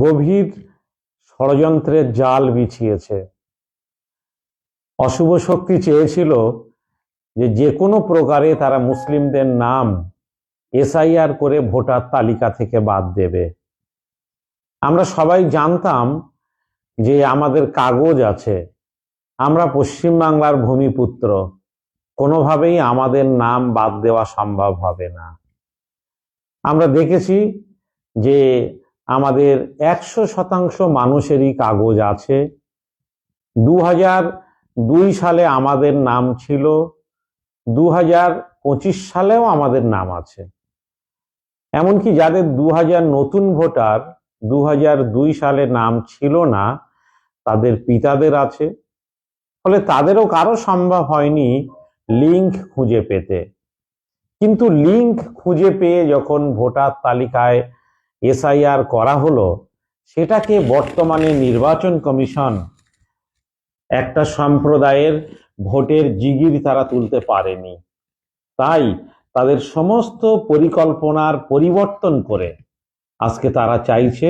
গভীর ষড়যন্ত্রের জাল বিছিয়েছে। অশুভ শক্তি চেয়েছিল যে যে কোনো প্রকারে তারা মুসলিমদের নাম এসআইআর করে ভোটার তালিকা থেকে বাদ দেবে। আমরা সবাই জানতাম যে আমাদের কাগজ আছে। আমরা পশ্চিমবাংলার ভূমিপুত্র। কোনোভাবেই আমাদের নাম বাদ দেওয়া সম্ভব হবে না। আমরা দেখেছি যে আমাদের একশো শতাংশ মানুষেরই কাগজ আছে। দু দুই সালে আমাদের নাম ছিল দু পঁচিশ সালেও আমাদের নাম আছে। এমনকি যাদের দু হাজার নতুন ভোটার দু দুই সালে নাম ছিল না, তাদের পিতাদের আছে। ফলে তাদেরও কারও সম্ভব হয়নি লিঙ্ক খুঁজে পেতে। কিন্তু লিঙ্ক খুঁজে পেয়ে যখন ভোটার তালিকায় এসআইআর করা হলো, সেটাকে বর্তমানে নির্বাচন কমিশন একটা সম্প্রদায়ের ভোটের জিগির তারা তুলতে পারেনি। তাই তাদের সমস্ত পরিকল্পনার পরিবর্তন করে আজকে তারা চাইছে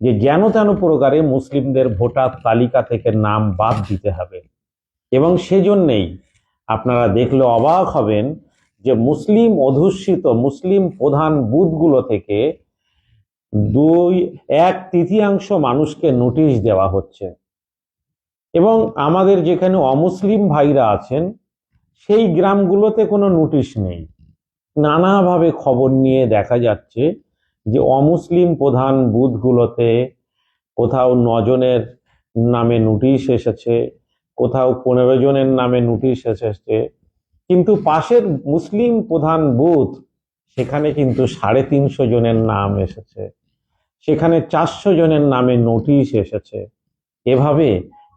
যে যেন তেন প্রকারে মুসলিমদের ভোটার তালিকা থেকে নাম বাদ দিতে হবে। এবং সেজন্যেই আপনারা দেখলে অবাক হবেন যে মুসলিম অধ্যুষিত মুসলিম প্রধান বুথগুলো থেকে দুই, এক তৃতীয়াংশ মানুষকে নোটিশ দেওয়া হচ্ছে। এবং আমাদের যেখানে অমুসলিম ভাইরা আছেন, সেই গ্রামগুলোতে কোনো নোটিশ নেই। নানাভাবে খবর নিয়ে দেখা যাচ্ছে যে অমুসলিম প্রধান বুথগুলোতে কোথাও নজনের নামে নোটিশ এসেছে, কোথাও পনেরো জনের নামে নোটিশ এসেছে। কিন্তু পাশের মুসলিম প্রধান বুথ, সেখানে কিন্তু সাড়ে তিনশো জনের নাম এসেছে। সেখানে চারশো জনের নামে নোটিশ এসেছে। এভাবে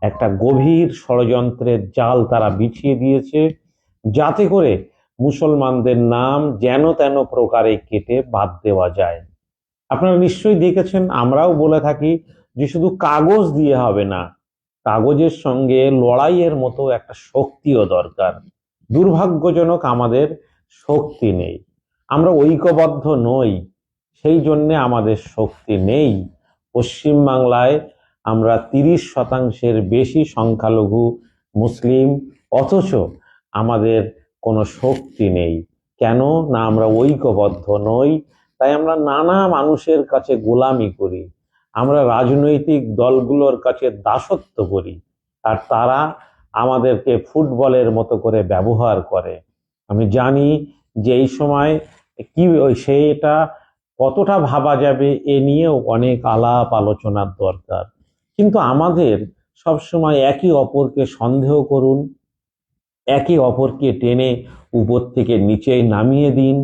একটা গভীর ষড়যন্ত্রের জাল তারা বিছিয়ে দিয়েছে, যাতে করে মুসলমানদের নাম যেন তেন প্রকারে কেটে বাদ দেওয়া যায়। আপনারা নিশ্চয়ই দেখেছেন, আমরাও বলে থাকি যে শুধু কাগজ দিয়ে হবে না, কাগজের সঙ্গে লড়াইয়ের মতো একটা শক্তিও দরকার। দুর্ভাগ্যজনক আমাদের শক্তি নেই। আমরা ঐক্যবদ্ধ নই। সেই জন্যে আমাদের শক্তি নেই। পশ্চিমবাংলায় আমরা তিরিশ শতাংশের বেশি সংখ্যালঘু মুসলিম, অথচ আমাদের কোনো শক্তি নেই। কেন? না আমরা ঐক্যবদ্ধ নই, তাই আমরা নানা মানুষের কাছে গোলামি করি। আমরা রাজনৈতিক দলগুলোর কাছে দাসত্ব করি। আর তারা আমাদেরকে ফুটবলের মতো করে ব্যবহার করে। আমি জানি যে এই সময় কি সেটা কতটা ভাবা যাবে এ নিয়েও অনেক আলাপ আলোচনার দরকার। কিন্তু আমাদের সবসময় একই অপরকে সন্দেহ করুন, একে অপরকে টেনে উপর থেকে নিচে নামিয়ে দিন।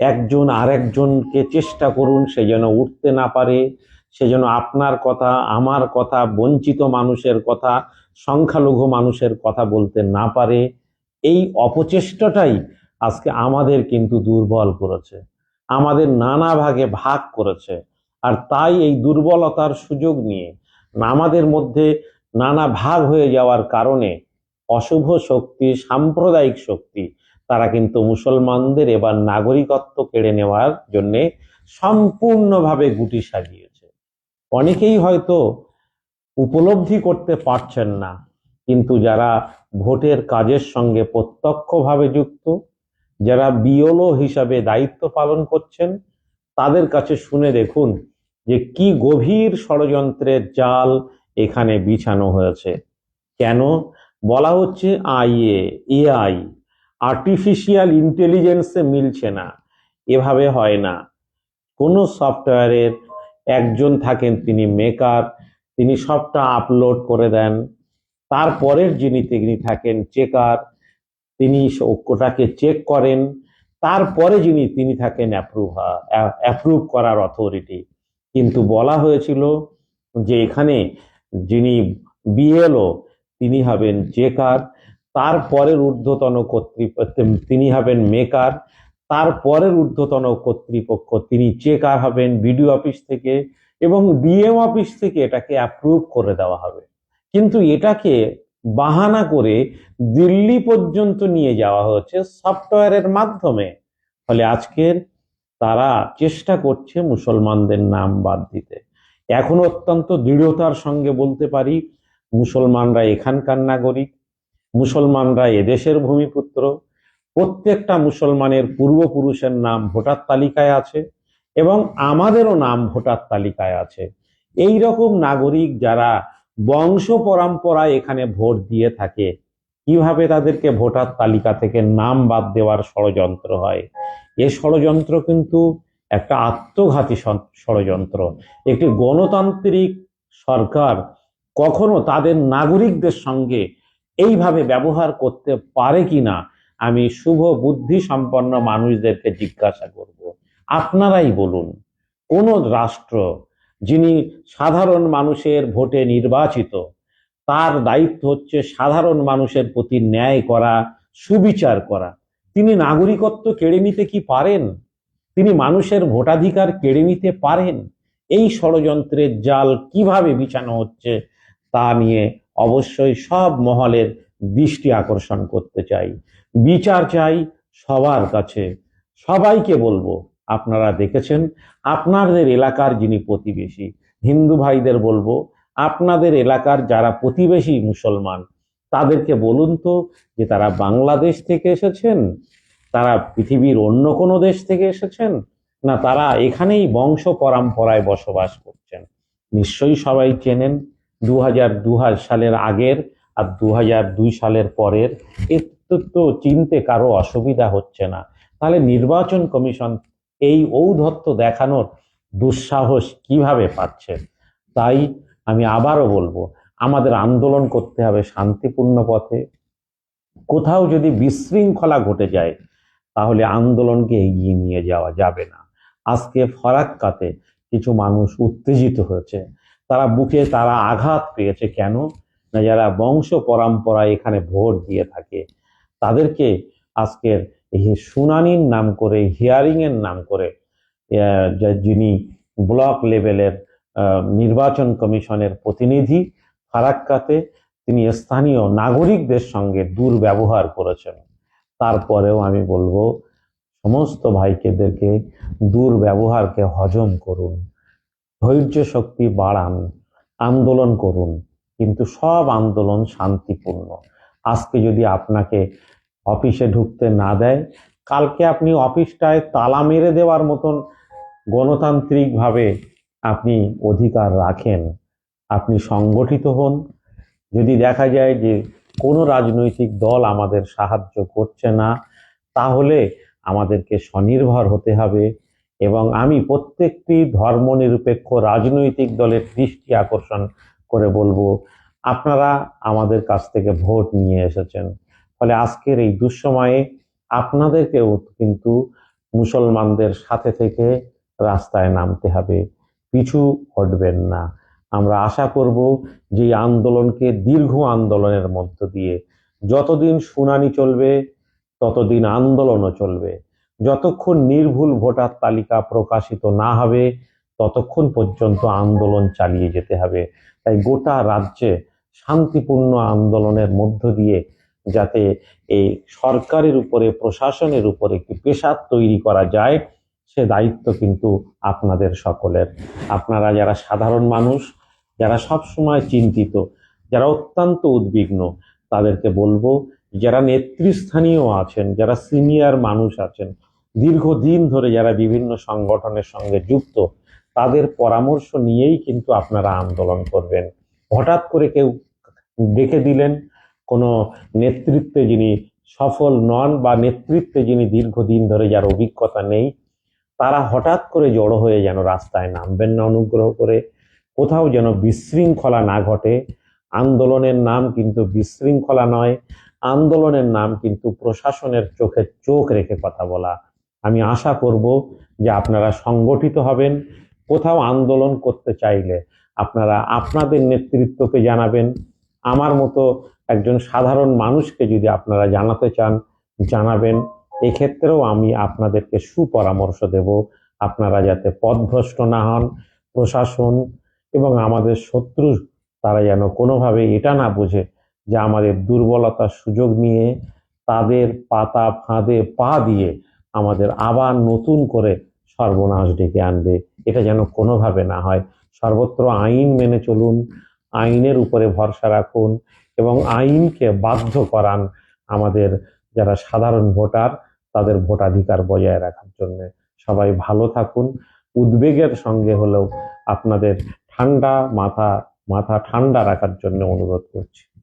একজন আরেকজনকে চেষ্টা করুন সে যেন উঠতে না পারে, সে যেন আপনার কথা, আমার কথা, বঞ্চিত মানুষের কথা, সংখ্যালঘু মানুষের কথা বলতে না পারে। এই অপচেষ্টাটাই আজকে আমাদের কিন্তু দুর্বল করেছে। আমাদের নানা ভাগে ভাগ করেছে। আর তাই এই দুর্বলতার সুযোগ নিয়ে আমাদের মধ্যে নানা ভাগ হয়ে যাওয়ার কারণে অশুভ শক্তি, সাম্প্রদায়িক শক্তি, তারা কিন্তু মুসলমানদের এবার নাগরিকত্ব কেড়ে নেওয়ার জন্যে সম্পূর্ণভাবে গুটি সাজিয়েছে। অনেকেই হয়তো উপলব্ধি করতে পারছেন না, কিন্তু যারা ভোটের কাজের সঙ্গে প্রত্যক্ষভাবে যুক্ত যারা বিওলো হিসাবে দায়িত্ব পালন করছেন, তাদের কাছে শুনে দেখুন যে কি গভীর ষড়যন্ত্রের জাল এখানে বিছানো হয়েছে। কেন? বলা হচ্ছে আইএ, এআই আর্টিফিশিয়াল ইন্টেলিজেন্সে মিলছে না, এভাবে হয় না। কোনো সফটওয়্যারের একজন থাকেন, তিনি মেকার তিনি সবটা আপলোড করে দেন। তারপরের যিনি, তিনি থাকেন চেকার তিনি ওটাকে চেক করেন। তারপরে যিনি, তিনি থাকেন অ্যাপ্রুভ করার অথরিটি কিন্তু বলা হয়েছিল যে এখানে যিনি বিএলও তিনি হবেন চেকার তারপরের ঊর্ধ্বতন কর্তৃপক্ষ তিনি হবেন মেকার তারপরের ঊর্ধ্বতন কর্তৃপক্ষ, তিনি চেকার হবেন বিডিও অফিস থেকে এবং বিএম অফিস থেকে এটাকে অ্যাপ্রুভ করে দেওয়া হবে। কিন্তু এটাকে বাহানা করে দিল্লি পর্যন্ত নিয়ে যাওয়া হচ্ছে সফটওয়্যারের মাধ্যমে। ফলে আজকের তারা চেষ্টা করছে মুসলমানদের নাম বাদ দিতে। এখন অত্যন্ত দৃঢ়তার সঙ্গে বলতে পারি, মুসলমানরা এখানকার নাগরিক, মুসলমানরা এদেশের ভূমিপুত্র, প্রত্যেকটা মুসলমানের পূর্বপুরুষের নাম ভোটার তালিকায় আছে এবং আমাদেরও নাম ভোটার তালিকায় আছে। এই রকম নাগরিক যারা বংশ পরম্পরায় এখানে ভোট দিয়ে থাকে। কীভাবে তাদেরকে ভোটার তালিকা থেকে নাম বাদ দেওয়ার ষড়যন্ত্র হয়? এ ষড়যন্ত্র কিন্তু একটা আত্মঘাতী ষড়যন্ত্র। একটি গণতান্ত্রিক সরকার কখনো তাদের নাগরিকদের সঙ্গে এইভাবে ব্যবহার করতে পারে কিনা, আমি শুভ বুদ্ধি সম্পন্ন মানুষদেরকে জিজ্ঞাসা করব। আপনারাই বলুন, কোন রাষ্ট্র যিনি সাধারণ মানুষের ভোটে নির্বাচিত, তার দায়িত্ব হচ্ছে সাধারণ মানুষের প্রতি ন্যায় করা, সুবিচার করা। তিনি নাগরিকত্ব কেড়ে নিতে কি পারেন? তিনি মানুষের ভোটাধিকার কেড়ে নিতে পারেন? এই ষড়যন্ত্রের জাল কীভাবে বিছানো হচ্ছে, তা নিয়ে অবশ্যই সব মহলের দৃষ্টি আকর্ষণ করতে চাই। বিচার চাই সবার কাছে। সবাইকে বলব আপনারা দেখেছেন, আপনাদের এলাকার যিনি প্রতিবেশী, হিন্দু ভাইদের বলব, আপনাদের এলাকার যারা প্রতিবেশী মুসলমান, তাদেরকে বলুন তো যে তারা বাংলাদেশ থেকে এসেছেন, তারা পৃথিবীর অন্য কোনো দেশ থেকে এসেছেন, না তারা এখানেই বংশ পরম্পরায় বসবাস করছেন? নিশ্চয়ই সবাই চেনেন দু হাজার সালের আগের আর দু দুই সালের পরের এর তো তো চিনতে কারও অসুবিধা হচ্ছে না। তাহলে নির্বাচন কমিশন এই ঔদ্ধত্য দেখানোর দুঃসাহস কীভাবে পাচ্ছে? তাই আমি আবারও বলব, আমাদের আন্দোলন করতে হবে শান্তিপূর্ণ পথে। কোথাও যদি বিশৃঙ্খলা ঘটে যায়, তাহলে আন্দোলনকে এগিয়ে নিয়ে যাওয়া যাবে না। আজকে ফরাক্কাতে কিছু মানুষ উত্তেজিত হয়েছে। তারা বুকে তারা আঘাত পেয়েছে কেন? না যারা বংশ পরম্পরায় এখানে ভোট দিয়ে থাকে, তাদেরকে আজকের এই শুনানির নাম করে হিয়ারিং এর নাম করে যিনি ব্লক লেভেলের নির্বাচন কমিশনের প্রতিনিধি ফারাক্কাতে, তিনি স্থানীয় নাগরিকদের সঙ্গে দুর্ব্যবহার করেছেন। তারপরেও আমি বলব, সমস্ত ভাইকেদেরকে দুর্ব্যবহারকে হজম করুন, ধৈর্য শক্তি বাড়ান, আন্দোলন করুন, কিন্তু সব আন্দোলন শান্তিপূর্ণ। আজকে যদি আপনাকে অফিসে ঢুকতে না দেয়। কালকে আপনি অফিসটায় তালা মেরে দেওয়ার মতন গণতান্ত্রিকভাবে আপনি অধিকার রাখেন। আপনি সংগঠিত হন। যদি দেখা যায় যে কোনো রাজনৈতিক দল আমাদের সাহায্য করছে না, তাহলে আমাদেরকে স্বনির্ভর হতে হবে এবং আমি প্রত্যেকটি ধর্মনিরপেক্ষ রাজনৈতিক দলের দৃষ্টি আকর্ষণ করে বলব, আপনারা আমাদের কাছ থেকে ভোট নিয়ে এসেছেন। ফলে আজকের এই দুঃসময়ে আপনাদেরকেও কিন্তু মুসলমানদের সাথে থেকে রাস্তায় নামতে হবে। পিছু হটবেন না। আমরা আশা করব যে আন্দোলনকে দীর্ঘ আন্দোলনের মধ্য দিয়ে যতদিন শুনানি চলবে, ততদিন আন্দোলনও চলবে। যতক্ষণ নির্ভুল ভোটার তালিকা প্রকাশিত না হবে, ততক্ষণ পর্যন্ত আন্দোলন চালিয়ে যেতে হবে। তাই গোটা রাজ্যে শান্তিপূর্ণ আন্দোলনের মধ্য দিয়ে যাতে এই সরকারের উপরে, প্রশাসনের উপরে একটি পেশার তৈরি করা যায়, সে দায়িত্ব কিন্তু আপনাদের সকলের। আপনারা যারা সাধারণ মানুষ, যারা সব সময় চিন্তিত, যারা অত্যন্ত উদ্বিগ্ন, তাদেরকে বলব, যারা নেতৃস্থানীয় আছেন, যারা সিনিয়র মানুষ আছেন, দীর্ঘদিন ধরে যারা বিভিন্ন সংগঠনের সঙ্গে যুক্ত, তাদের পরামর্শ নিয়েই কিন্তু আপনারা আন্দোলন করবেন। হঠাৎ করে কেউ ডেকে দিলেন কোনো নেতৃত্বে যিনি সফল নন বা নেতৃত্বে যিনি দীর্ঘদিন ধরে যার অভিজ্ঞতা নেই, তারা হঠাৎ করে জড়ো হয়ে যেন রাস্তায় নামবেন না অনুগ্রহ করে। কোথাও যেন বিশৃঙ্খলা না ঘটে। আন্দোলনের নাম কিন্তু বিশৃঙ্খলা নয়। আন্দোলনের নাম কিন্তু প্রশাসনের চোখে চোখ রেখে কথা বলা। আমি আশা করব যে আপনারা সংগঠিত হবেন। কোথাও আন্দোলন করতে চাইলে আপনারা আপনাদের নেতৃত্বকে জানাবেন। আমার মতো একজন সাধারণ মানুষকে যদি আপনারা জানাতে চান, জানাবেন, এক্ষেত্রেও আমি আপনাদেরকে সুপরামর্শ দেব। আপনারা যাতে পথভ্রষ্ট না হন, প্রশাসন এবং আমাদের শত্রু তারা যেন কোনোভাবে এটা না বোঝে যে আমাদের দুর্বলতার সুযোগ নিয়ে তাদের পাতা ফাঁদে পা দিয়ে আমাদের আবার নতুন করে সর্বনাশ ডেকে আনবে। এটা যেন কোনোভাবে না হয়। সর্বত্র আইন মেনে চলুন, আইনের উপরে ভরসা রাখুন এবং আইনকে বাধ্য করান আমাদের যারা সাধারণ ভোটার, তাদের ভোটাধিকার বজায় রাখার জন্য। সবাই ভালো থাকুন। উদ্বেগের সঙ্গে হলেও আপনাদের ঠান্ডা মাথা মাথা ঠান্ডা রাখার জন্য অনুরোধ করছি।